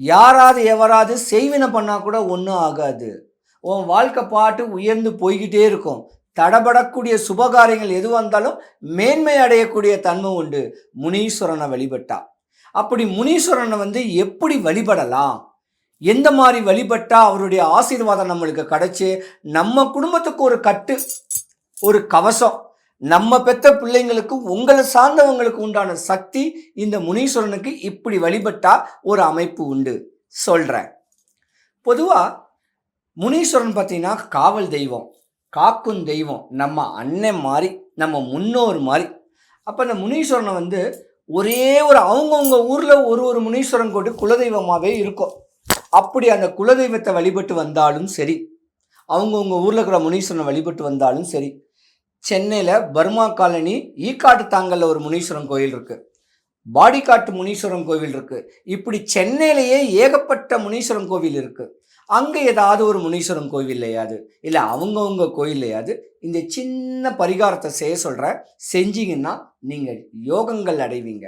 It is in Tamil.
யாராவது எவராது செய்வினை பண்ணால் கூட ஒன்றும் ஆகாது. உன் வாழ்க்கை பாட்டு உயர்ந்து போய்கிட்டே இருக்கும். தடபடக்கூடிய சுபகாரியங்கள் எது வந்தாலும் மேன்மை அடையக்கூடிய தன்மை உண்டு. முனீஸ்வரனை வழிபட்டா. அப்படி முனீஸ்வரனை வந்து எப்படி வழிபடலாம்? எந்த மாதிரி வழிபட்டா அவருடைய ஆசீர்வாதம் நம்மளுக்கு கிடைச்சி? நம்ம குடும்பத்துக்கு ஒரு கட்டு ஒரு கவசம் நம்ம பெத்த பிள்ளைங்களுக்கு உங்களை சார்ந்தவங்களுக்கு உண்டான சக்தி இந்த முனீஸ்வரனுக்கு இப்படி வழிபட்டா ஒரு அமைப்பு உண்டு. சொல்கிறேன் பொதுவாக முனீஸ்வரன் பார்த்தீங்கன்னா காவல் தெய்வம் காக்கும் தெய்வம். நம்ம அண்ணன் மாதிரி நம்ம முன்னோர் மாதிரி அப்போ இந்த முனீஸ்வரனை வந்து ஒரே ஒரு அவங்கவுங்க ஊரில் ஒரு ஒரு முனீஸ்வரன் கோட்டு குலதெய்வமாகவே இருக்கும். அப்படி அந்த குலதெய்வத்தை வழிபட்டு வந்தாலும் சரி அவங்கவுங்க ஊரில் இருக்கிற முனீஸ்வரனை வழிபட்டு வந்தாலும் சரி சென்னையில் பர்மா காலனி ஈக்காட்டு தாங்கல்ல ஒரு முனீஸ்வரன் கோயில் இருக்குது பாடிக்காட்டு முனீஸ்வரன் கோவில் இருக்குது இப்படி சென்னையிலேயே ஏகப்பட்ட முனீஸ்வரன் கோவில் இருக்குது அங்கே ஏதாவது ஒரு முனீஸ்வரன் கோவில்லையாது இல்லை அவங்கவுங்க கோயில்லையாது இந்த சின்ன பரிகாரத்தை செய்ய சொல்கிறேன் செஞ்சீங்கன்னா நீங்கள் யோகங்கள் அடைவீங்க.